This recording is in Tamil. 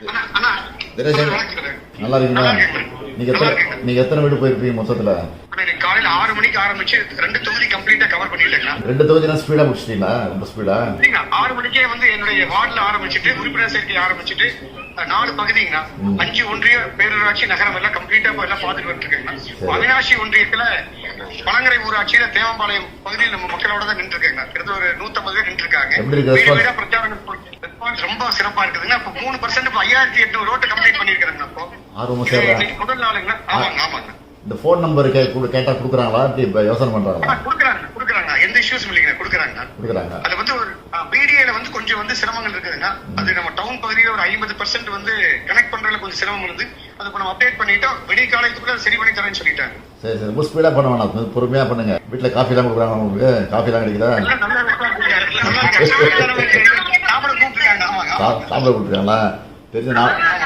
தினேஷன். நல்லா இருக்கீங்களா? நல்லா இருக்கேங்க. நீங்க நல்லா எத்தனை இருக்கேங்க. நீங்க எத்தனை வீடு போயிருப்பீங்க மொத்தத்துல? அண்ணா, இன்னைக்கு காலையில ஆறு மணிக்கு ஆரம்பிச்சு ரெண்டு தொகுதி கம்ப்ளீட்டா கவர் பண்ணிட்டேங்கண்ணா. ரெண்டு தொகுதினா ஸ்பீடா முடிச்சிட்டீங்களா? ரொம்ப ஸ்பீடா இல்லைங்க ஆறு மணிக்கே வந்து என்னுடைய வார்டுல ஆரம்பிச்சுட்டு உறுப்பினர் சேர்க்கை ஆரம்பிச்சுட்டு நாலு பகுதிங்கண்ணா. அஞ்சு ஒன்றிய பேரூராட்சி நகரம் எல்லாம் கம்ப்ளீட்டா எல்லாம் பார்த்துட்டு வந்துருக்கேங்கண்ணா. அவினாசி ஒன்றியத்துல பழங்கரை ஊராட்சியில தேவம்பாளையம் பகுதியில் நம்ம மக்களோட தான் நின்று இருக்கேங்கண்ணா கிட்டத்தட்ட ஒரு நூத்தம்பது பேர் நின்று இருக்காங்க ரொம்ப சிறப்பா இருக்குதுங்க. இப்ப மூணு பர்சன்ட் இப்ப ஐயாயிரத்தி எட்நூறு ரோட்டை கம்ப்ளீட் பண்ணிருக்கிறேங்க இப்போ ஆர்வமா இது சேர்றா இன்னைக்கு முதல் நாளுங்க. ஆமாங்க ஆமாங்க. இந்த ஃபோன் நம்பர் கேட்டா கொடுக்குறாங்களா? இப்படி இப்ப யோசனை பண்றாங்களா? ஆ, கொடுக்குறாங்க கொடுக்குறாங்க. எந்த இஷ்யூஸ் இல்லைங்க கொடுக்குறாங்க. கொடுக்குறாங்க. அது வந்து ஒரு பிடிஏல வந்து கொஞ்சம் வந்து சிரமங்கள் இருக்குதுங்க. அது நம்ம டவுன் பகுதியில ஒரு ஐம்பது பர்சன்ட் வந்து கனெக்ட் பண்றதுல கொஞ்சம் சிரமம் இருந்து அது இப்ப நம்ம அப்டேட் பண்ணிட்டோம் விடிய காலத்துக்குள்ள சரி பண்ணி தரேன்னு சொல்லிட்டாங்க. சரி சரி. ரொம்ப ஸ்பீடா பண்ண வேணாம். பொறுமையா பண்ணுங்க. வீட்டுல காஃபி எல்லாம் கொடுக்குறாங்க உங்களுக்கு? காஃபி எல்லாம் கிடைக்குதா? எல்லாம் நல்லா response இருக்காங்க. நல்லா இருக்காங்க. சாப்பிட கூப்பிட்டுருக்காங்க ஆமாங்க